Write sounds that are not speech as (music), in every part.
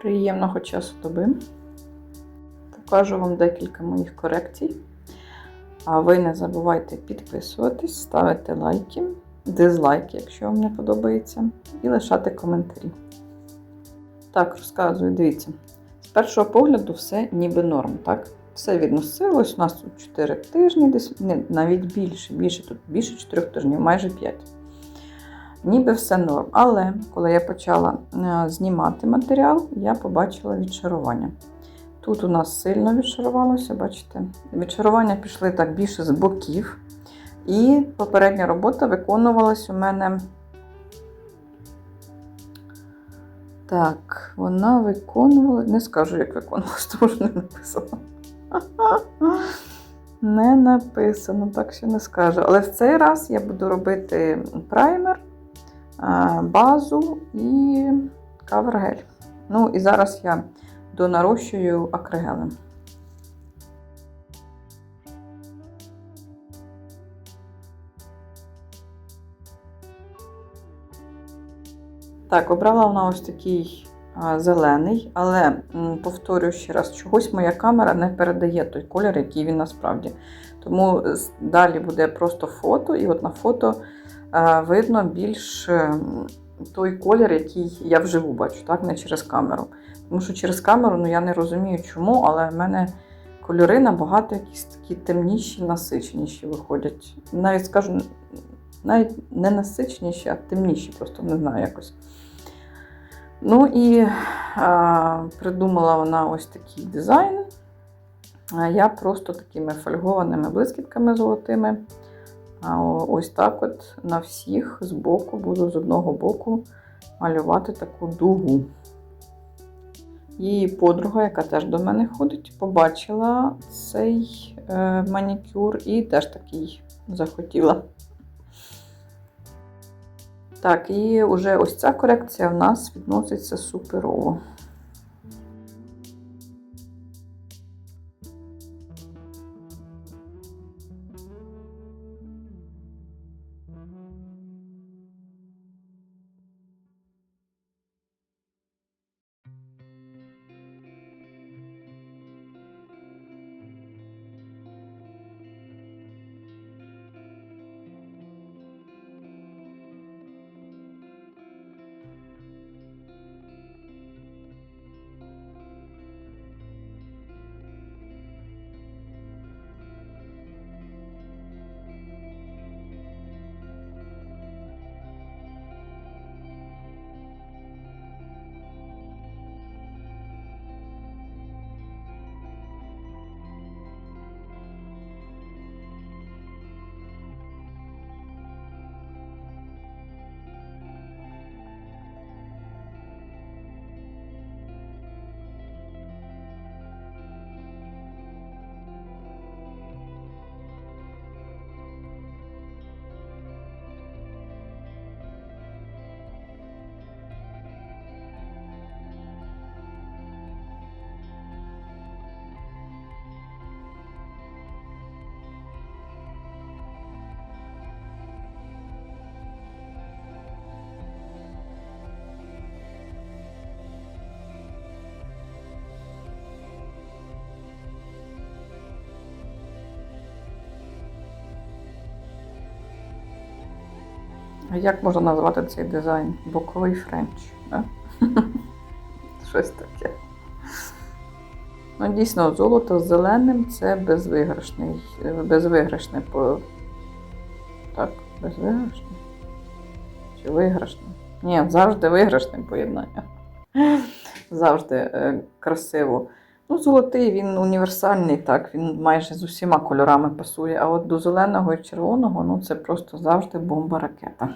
Приємного часу доби. Покажу вам декілька моїх корекцій. А ви не забувайте підписуватись, ставити лайки, дизлайки, якщо вам не подобається, і лишати коментарі. Так, розказую, дивіться. З першого погляду все ніби норм, так? Все відносилось. У нас тут 4 тижні, десь навіть більше, більше тут більше 4 тижнів, майже 5. Ніби все норм. Але коли я почала е, знімати матеріал, я побачила відшарування. Тут у нас сильно відшарувалося, бачите? Відшарування пішли так більше з боків. І попередня робота виконувалась у мене. Так, вона виконувала, не скажу, як виконувалась, тому що не написано. (laughs) Не написано, так що не скажу. Але в цей раз я буду робити праймер, базу і кавергель. Ну і зараз я донарощую акригелем. Так, обрала вона ось такий а, зелений, але повторюю ще раз, чогось моя камера не передає той колір, який він насправді. Тому далі буде просто фото, і от на фото видно більш той колір, який я вживу бачу, так, не через камеру. Тому що через камеру ну, я не розумію чому, але в мене кольори набагато якісь такі темніші, насиченіші виходять. Навіть скажу, навіть не насиченіші, а темніші, просто не знаю якось. Ну і а, придумала вона ось такий дизайн. А я просто такими фольгованими блискітками золотими. Ось так от на всіх з боку, буду з одного боку малювати таку дугу. Її подруга, яка теж до мене ходить, побачила цей е, манікюр і теж такий захотіла. Так, і вже ось ця корекція в нас відноситься суперово. Як можна назвати цей дизайн? Боковий френч. Да? (laughs) Щось таке. Ну, дійсно, золото з зеленим це безвиграшний. е, Безвиграшне. Так, безвиграшне. Чи виграшне? Ні, завжди виграшне поєднання. (laughs) Завжди е, красиво. Ну, золотий він універсальний, так, він майже з усіма кольорами пасує, а от до зеленого і червоного ну, це просто завжди бомба ракета.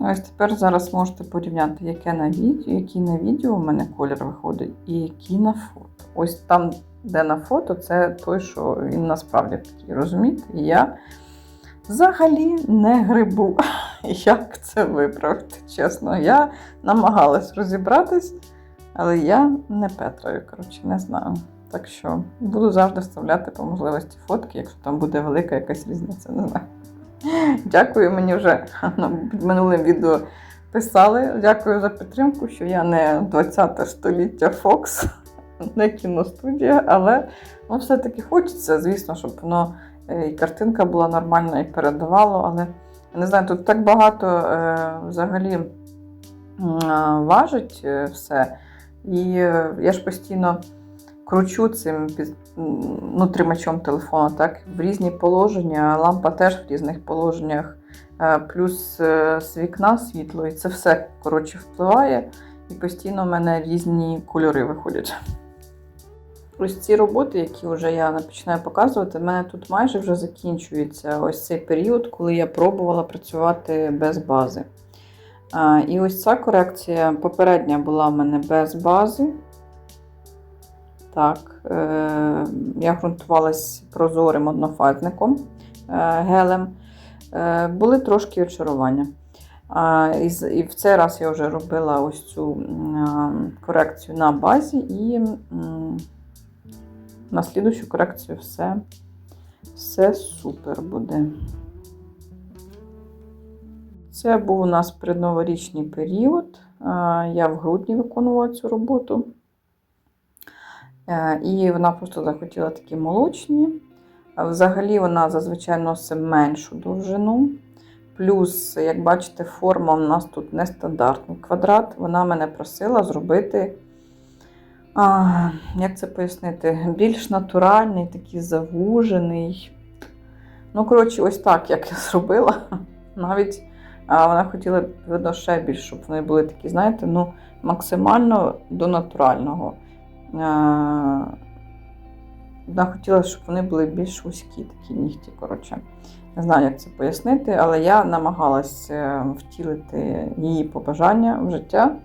Ось тепер зараз можете порівняти, яке на відео, який на відео у мене колір виходить, і який на фото. Ось там, де на фото, це той, що він насправді такий, розумієте? І я взагалі не грибу. (laughs) Як це виправити, чесно. Я намагалась розібратись, але я не Петрою, коротше, не знаю. Так що буду завжди вставляти по можливості фотки, якщо там буде велика якась різниця, не знаю. Дякую, мені вже ну, минулим відео писали. Дякую за підтримку, що я не 20 століття Fox, не кіностудія, але ну, все-таки хочеться, звісно, щоб воно е, і картинка була нормальна і передавало. Але не знаю, тут так багато е, взагалі а, важить е, все. І е, я ж постійно кручу цим ну, тримачом телефона, так, в різні положення, лампа теж в різних положеннях, е, плюс е, з вікна світло, і це все коротше впливає, і постійно в мене різні кольори виходять. Ось ці роботи, які вже я починаю показувати, в мене тут майже вже закінчується ось цей період, коли я пробувала працювати без бази. І ось ця корекція попередня була в мене без бази. Так, е, я ґрунтувалась прозорим однофазником е, гелем. Е, були трошки очарування. І, в цей раз я вже робила ось цю корекцію на базі, і на слідущу корекцію все, все супер буде. Це був у нас передноворічний період. Я в грудні виконувала цю роботу. Е, І вона просто захотіла такі молочні. Взагалі вона зазвичай носить меншу довжину. Плюс, як бачите, форма у нас тут нестандартний квадрат. Вона мене просила зробити, а, як це пояснити, більш натуральний, такий завужений. Ну, коротше, ось так, як я зробила. (laughs) Навіть а, вона хотіла, видно, ще більш, щоб вони були такі, знаєте, ну, максимально до натурального. Вона хотіла, щоб вони були більш вузькі, такі нігті. коротше. Не знаю, як це пояснити, але я намагалась е, втілити її побажання в життя.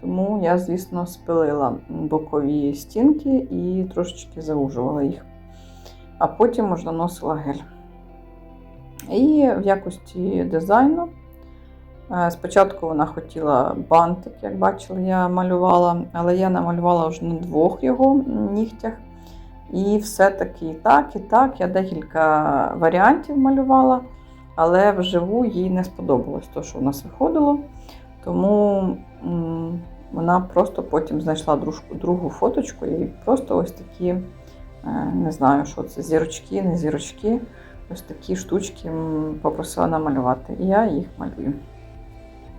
Тому я, звісно, спилила бокові стінки і трошечки заужувала їх. А потім можна наносила гель. І в якості дизайну Спочатку вона хотіла бантик, як бачили, я малювала, але я намалювала вже на двох його нігтях. І все-таки і так, і так. Я декілька варіантів малювала, але вживу їй не сподобалось те, що в нас виходило. Тому вона просто потім знайшла дружку, другу фоточку і просто ось такі, е, не знаю, що це, зірочки, не зірочки, ось такі штучки попросила намалювати. І я їх малюю.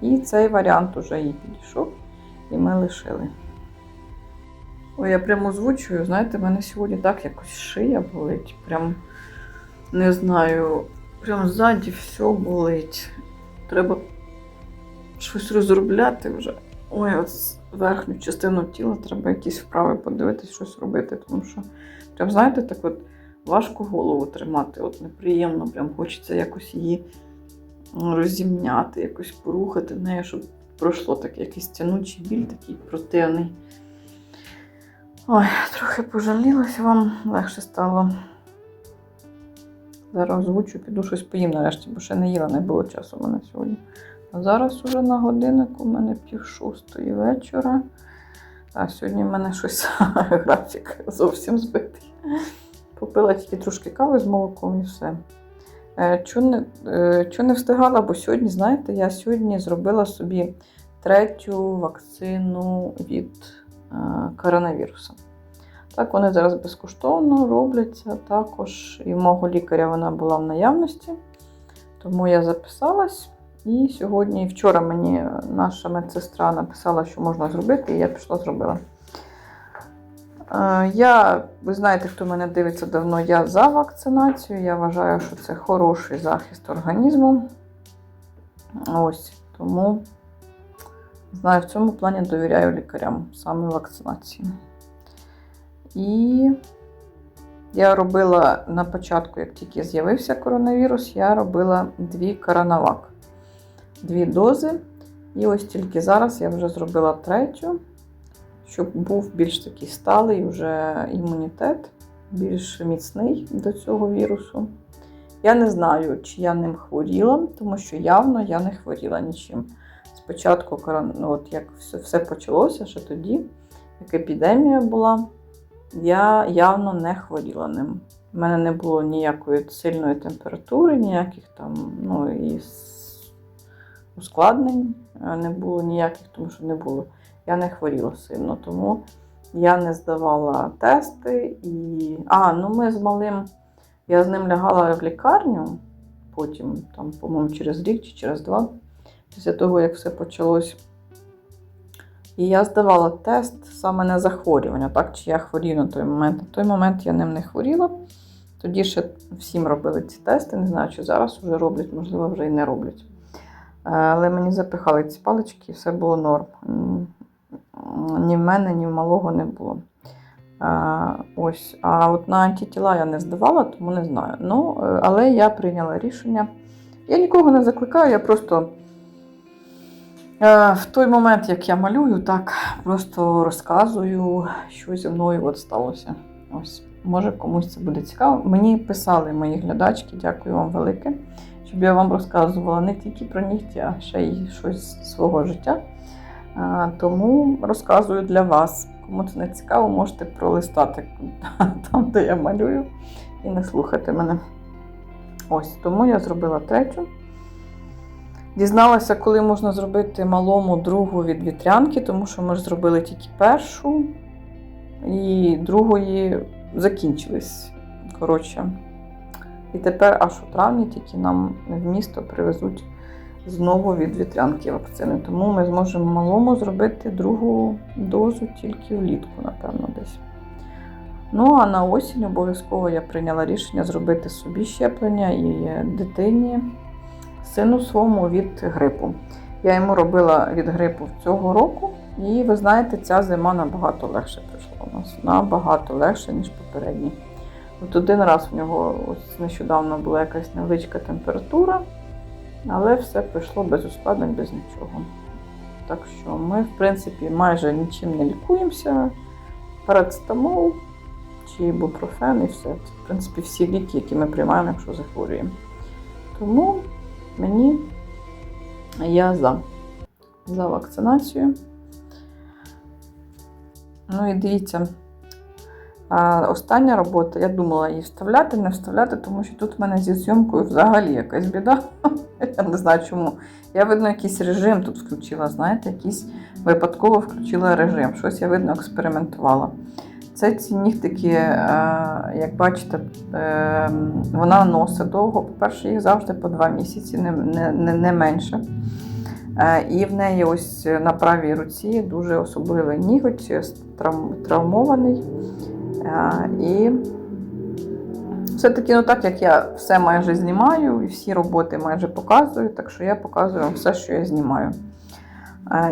І цей варіант уже їй підійшов, і ми лишили. Ой, я прямо озвучую, знаєте, в мене сьогодні так якось шия болить. Прям не знаю, прям ззаді все болить. Треба щось розробляти вже. Ой, от верхню частину тіла треба якісь вправи подивитись, щось робити, тому що прям, знаєте, так от важко голову тримати. От неприємно, прям хочеться якось її розімняти, якось порухати нею, щоб пройшло так якийсь тянучий біль, такий противний. Ой, трохи пожалілася вам, легше стало. Зараз озвучу, піду щось поїм нарешті, бо ще не їла, не було часу в мене сьогодні. А зараз уже на годиннику у мене пів шостої вечора. А сьогодні в мене щось (laughs) графік зовсім збитий. Попила тільки трошки кави з молоком і все. Е, Чого не, е, чого не встигала, бо сьогодні, знаєте, я сьогодні зробила собі третю вакцину від е, коронавірусу. Так, вони зараз безкоштовно робляться. Також і в мого лікаря вона була в наявності. Тому я записалась. І сьогодні, і вчора мені наша медсестра написала, що можна зробити, і я пішла зробила. Е, Я, ви знаєте, хто мене дивиться давно, я за вакцинацію. Я вважаю, що це хороший захист організму. Ось, тому знаю, в цьому плані довіряю лікарям саме вакцинації. І я робила на початку, як тільки з'явився коронавірус, я робила дві коронавак. дві дози. І ось тільки зараз я вже зробила третю, щоб був більш такий сталий вже імунітет, більш міцний до цього вірусу. Я не знаю, чи я ним хворіла, тому що явно я не хворіла нічим. Спочатку, ну, от як все, все почалося, ще тоді, як епідемія була, я явно не хворіла ним. У мене не було ніякої сильної температури, ніяких там, ну і ускладнень е, не було ніяких, тому що не було. Я не хворіла сильно, тому я не здавала тести і. А, ну ми з малим. Я з ним лягала в лікарню, потім, там, по-моєму, через рік чи через два, після того, як все почалось. І я здавала тест саме на захворювання, так, чи я хворію на той момент. На той момент я ним не хворіла. Тоді ще всім робили ці тести. Не знаю, чи зараз вже роблять, можливо, вже і не роблять. Е, Але мені запихали ці палички, і все було норм. М, Ні в мене, ні в малого не було. А, ось, а от на антитіла я не здавала, тому не знаю. Ну, е, але я прийняла рішення. Я нікого не закликаю, я просто е, в той момент, як я малюю, так просто розказую, що зі мною от сталося. Ось, може комусь це буде цікаво. Мені писали мої глядачки, дякую вам велике, щоб я вам розказувала не тільки про нігті, а ще й щось з свого життя. Тому розказую для вас. Кому це не цікаво, можете пролистати (laughs) там, де я малюю, і не слухати мене. Ось, тому я зробила третю. Дізналася, коли можна зробити малому другу від вітрянки, тому що ми ж зробили тільки першу, і другої закінчились. Коротше. І тепер аж у травні тільки нам в місто привезуть знову від вітрянки вакцини. Тому ми зможемо малому зробити другу дозу тільки влітку, напевно, десь. Ну, а на осінь обов'язково я прийняла рішення зробити собі щеплення і дитині, сину своєму від грипу. Я йому робила від грипу цього року, і ви знаєте, ця зима набагато легше прийшла у нас. Набагато легше, ніж попередні. От один раз в нього ось нещодавно була якась невеличка температура. Але все пройшло без ускладнень, без нічого. Так що ми, в принципі, майже нічим не лікуємося. Парацетамол чи ібупрофен і все. Це, в принципі, всі ліки, які ми приймаємо, якщо захворюємо. Тому мені я за, за вакцинацію. Ну і дивіться, остання робота, я думала її вставляти, не вставляти, тому що тут в мене зі зйомкою взагалі якась біда. (laughs) Я не знаю чому. Я, видно, якийсь режим тут включила, знаєте, якийсь випадково включила режим. Щось я, видно, експериментувала. Це ці нігтики, е, як бачите, е, вона носить довго. По-перше, їх завжди по два місяці, не, не, не, менше. Е, І в неї ось на правій руці дуже особливий ніготь, травмований. І все-таки, ну так як я все майже знімаю і всі роботи майже показую, так що я показую вам все, що я знімаю.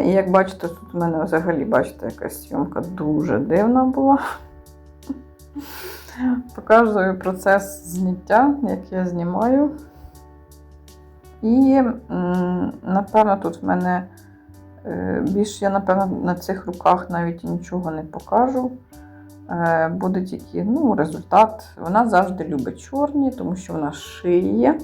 І як бачите, тут у мене взагалі, бачите, якась зйомка дуже дивна була. Показую процес зняття, як я знімаю. І, напевно, тут в мене е, більше я, напевно, на цих руках навіть нічого не покажу. Е, Буде тільки ну, результат. Вона завжди любить чорні, тому що вона шиє.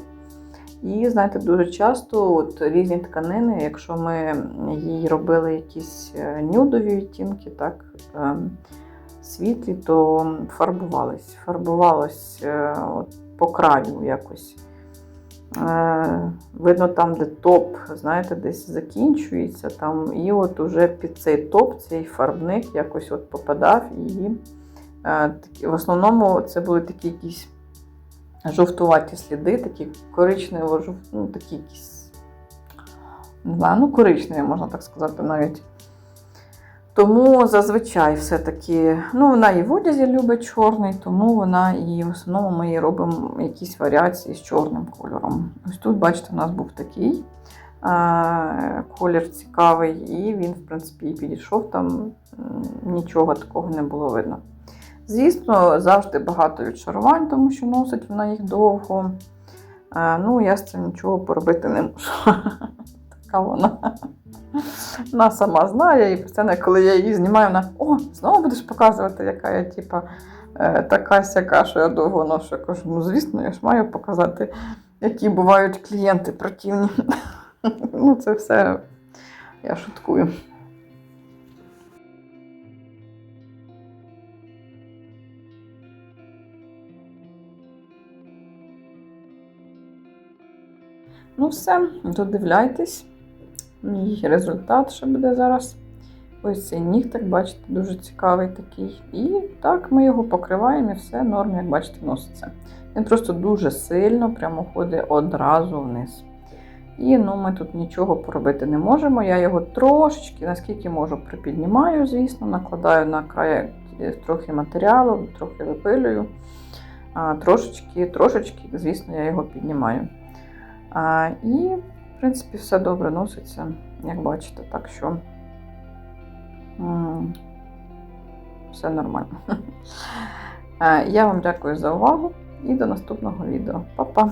І, знаєте, дуже часто от, різні тканини, якщо ми їй робили якісь е, нюдові відтінки, так, е, світлі, то фарбувались. Фарбувалось от, по краю якось. Е, Видно, там, де топ, знаєте, десь закінчується, там, і от уже під цей топ, цей фарбник якось от попадав. І е, в основному це були такі якісь жовтуваті сліди, такі коричнево жов... ну, такі якісь, ну, коричневі, можна так сказати, навіть. Тому зазвичай все-таки, ну, вона і в одязі любить чорний, тому вона і в основному ми їй робимо якісь варіації з чорним кольором. Ось тут, бачите, у нас був такий е, колір цікавий, і він, в принципі, і підійшов там, нічого такого не було видно. Звісно, завжди багато відшарувань, тому що носить вона їх довго. Е, ну, я з цим нічого поробити не можу. (laughs) Так вона. Вона сама знає, і постійно, коли я її знімаю, вона о, знову будеш показувати, яка я, типа, е, така сяка, що я довго ношу. Я кажу, ну звісно, я ж маю показати, які бувають клієнти противні. (laughs) Ну, це все я шуткую. Ну, все, додивляйтесь. Мій результат, що буде зараз. Ось цей нігтик, бачите, дуже цікавий такий. І так ми його покриваємо і все норм, як бачите, носиться. Він просто дуже сильно прямо ходить одразу вниз. І ну, ми тут нічого поробити не можемо. Я його трошечки, наскільки можу, припіднімаю, звісно, накладаю на край е, трохи матеріалу, трохи випилюю. А, трошечки, трошечки, звісно, я його піднімаю. А, і, в принципі, все добре носиться, як бачите, так що все нормально. (laughs) Е, Я вам дякую за увагу і до наступного відео. Па-па!